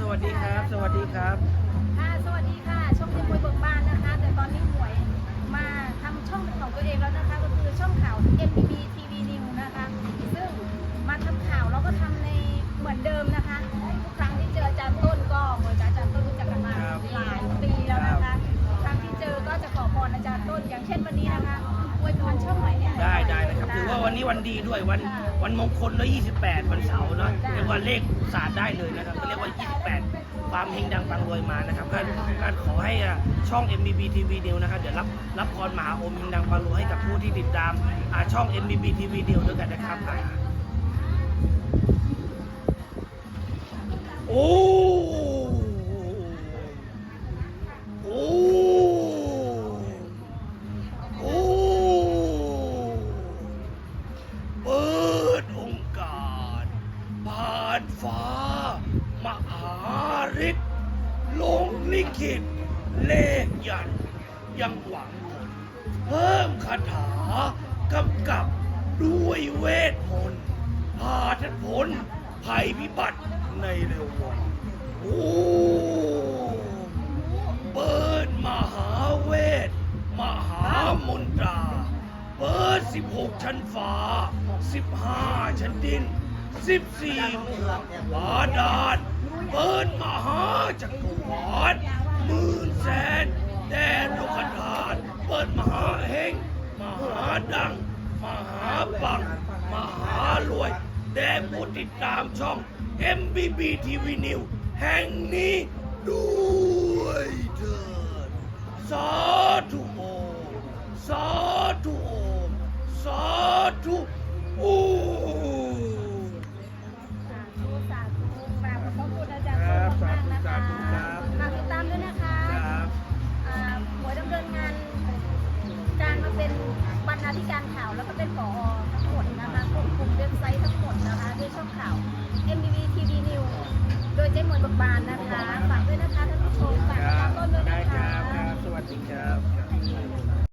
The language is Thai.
สวัสดีครับ สวัสดีครับ ค่ะสวัสดีค่ะ ช่องเจมวยเบิกบานนะคะ แต่ตอนนี้หมวยมาทำช่องเป็นของตัวเองแล้วนะคะ ก็คือช่องข่าว MBB TV News นะคะ ซึ่งมาทำข่าวเราก็ทำในเหมือนเดิมนะคะทุกครั้งที่เจออาจารย์ต้นก็เหมือนกับอาจารย์ต้นรู้จักกันมาครับหลายปีแล้วนะคะทุกครั้งที่เจอก็จะขอพรอาจารย์ต้น อย่างเช่นวันนี้นะคะอวยพรช่องใหม่เนี่ยได้ได้นะครับ ถือว่าวันนี้วันดีด้วยวันวันมงคลแล้ว28 วันเสาร์เนาะเรียกว่าเลขศาสตร์ได้เลยนะครับก็เรียกว่า 28 ความเฮงดังปังรวยมานะครับการการขอให้อะช่อง MBB TV News นะครับเดี๋ยวรับรับพรมหาอมเฮงดังปังรวยให้กับผู้ที่ติดตามอ่าช่อง MBB TV News ด้วยกันนะครับานฟ้า มหาฤทธิ์ลงลิขิตเลขยัน ยังหวังผล เพิ่มคาถากำกับด้วยเวทมนต์พาทันผลภัยพิบัติในเร็ววันโอ้เปิดมหาเวท มหามนตรา เปิด 16 ชั้นฟ้า 15 ชั้นดิน 14หมู่บาดาลเปิดมหาจักรวาลหมื่นแสนแดนโลกธาตุเปิดมหาเฮงมหาดัง มหาปัง มหารวย แด่ผู้ติดตามช่อง MBB TV News แห่งนี้ด้วยเถิดสาธุโอมสาธุโอมสาธุโอ ธิการข่าวแล้วก็เป็นผอทั้งหมดนะคะควบคุมเว็บไซต์ทั้งหมดนะคะด้วยช่องข่าว MBB TV News โดยเจ๊หมวยบกบานนะคะ ฝากด้วยนะคะท่านผู้ชม